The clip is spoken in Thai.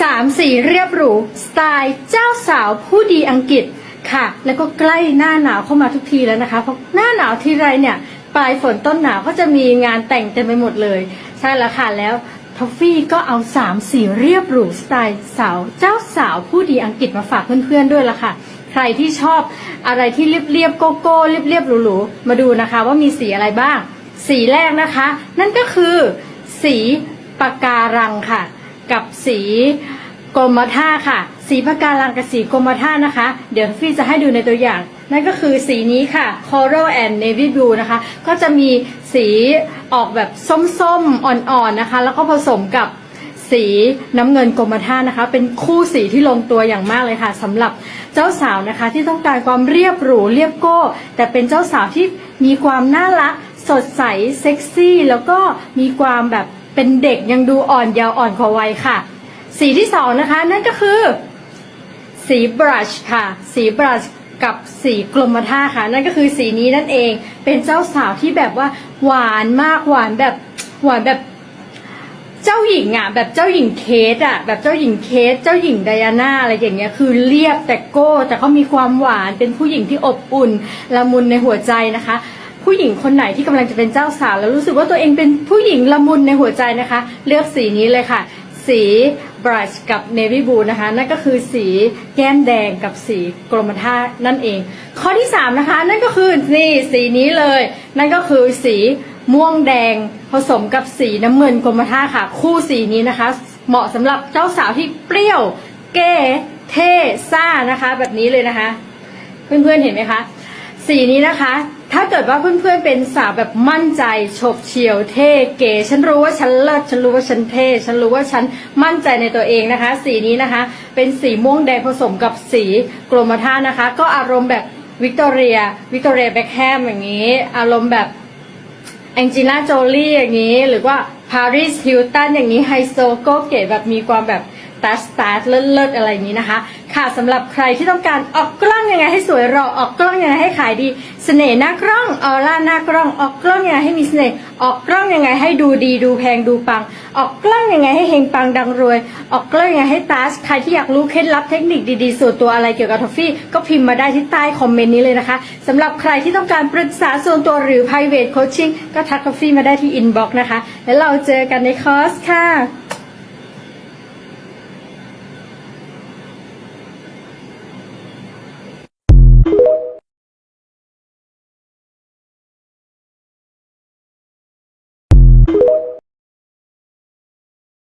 สามสีเรียบหรู สไตล์เจ้าสาวผู้ดีอังกฤษค่ะ แล้วก็ใกล้หน้าหนาวเข้ามาทุกทีแล้วนะคะ เพราะหน้าหนาวทีไรเนี่ย ปลายฝนต้นหนาวก็จะมีงานแต่งเต็มไปหมดเลย ใช่แล้วค่ะแล้วทอฟฟี่ก็เอาสามสีเรียบหรูสไตล์สาวเจ้าสาวผู้ดีอังกฤษมาฝากเพื่อนๆด้วยละค่ะ ใครที่ชอบอะไรที่เรียบๆโกโก้เรียบๆหรูๆมาดูนะคะว่ามีสีอะไรบ้าง สีแรกนะคะ นั่นก็คือสีปากการังค่ะ กับสีกรมท่าค่ะ สีปากการังกับสีกรมท่านะคะ เดี๋ยวฟี่จะให้ดูในตัวอย่าง นั่นก็คือสีนี้ค่ะ Coral and Navy Blue นะคะ ก็จะมีสีออกแบบส้มๆ อ่อนๆนะคะ แล้วก็ผสมกับสีน้ำเงินกรมท่านะคะ เป็นคู่สีที่ลงตัวอย่างมากเลยค่ะสำหรับเจ้าสาวนะคะ ที่ต้องการความเรียบหรูเรียบโก้ แต่เป็นเจ้าสาวที่มีความน่ารัก สดใสเซ็กซี่ แล้วก็มีความแบบ เป็นเด็กยังดูอ่อนเยาว์อ่อนกว่าวัยค่ะ สีที่สองนะคะ นั่นก็คือ สีบรัชค่ะ สีบรัชกับสีกรมท่าค่ะ นั่นก็คือสีนี้นั่นเองเป็นเจ้าสาวที่แบบว่าหวานมากหวานแบบหวานแบบเจ้าหญิงอะแบบเจ้าหญิงเคสอะแบบเจ้าหญิงเคส เจ้าหญิงไดอาน่าอะไรอย่างเงี้ยคือเรียบแต่โก้ แต่เขามีความหวานเป็นผู้หญิงที่อบอุ่นละมุนในหัวใจนะคะ ผู้หญิงคนไหนที่กำลังจะเป็นเจ้าสาวแล้วรู้สึกว่าตัวเองเป็นผู้หญิงละมุนในหัวใจนะคะ เลือกสีนี้เลยค่ะ สีบรัชกับเนวี่บูนะคะ นั่นก็คือสีแก้มแดงกับสีกรมท่านั่นเอง ข้อที่สามนะคะ นั่นก็คือนี่สีนี้เลย นั่นก็คือสีม่วงแดงผสมกับสีน้ำเงินกรมท่าค่ะ คู่สีนี้นะคะ เหมาะสำหรับเจ้าสาวที่เปรี้ยว เก๋เท่ซ่านะคะ แบบนี้เลยนะคะ เพื่อนๆเห็นไหมคะ สีนี้นะคะ ถ้าเกิดว่าเพื่อนๆเป็นสาวแบบมั่นใจฉบเฉียวเท่เก๋ฉันรู้ว่าฉันเลิศฉันรู้ว่าฉันเท่ฉันรู้ว่าฉันมั่นใจในตัวเองนะคะ สีนี้นะคะ เป็นสีม่วงแดงผสมกับสีกรมท่านะคะ ก็อารมณ์แบบวิกตอเรียวิกตอเรียแบ็คแฮมอย่างนี้ อารมณ์แบบแองจิล่าโจลี่อย่างนี้ หรือว่าปาริสฮิลตันอย่างนี้ไฮโซโก็เก๋แบบมีความแบบ ตัสตัสเลิศๆอะไรอย่างนี้นะคะ ค่ะสำหรับใครที่ต้องการออกกล้องยังไงให้สวยหรอออกกล้องยังไงให้ขายดีเสน่ห์หน้ากล้องออร่าหน้ากล้อง ออกกล้องยังไงให้มีเสน่ห์ออกกล้องยังไงให้ดูดีดูแพงดูปัง ออกกล้องยังไงให้เฮงปังดังรวย ออกกล้องยังไงให้ตัสใครที่อยากรู้เคล็ดลับเทคนิคดีๆส่วนตัวอะไรเกี่ยวกับทอฟฟี่ก็พิมพ์มาได้ที่ใต้คอมเมนต์นี้เลยนะคะสำหรับใครที่ต้องการปรึกษาส่วนตัวหรือ private coaching ก็ทักทอฟฟี่มาได้ที่ inbox นะคะ แล้วเราเจอกันในคอร์สค่ะ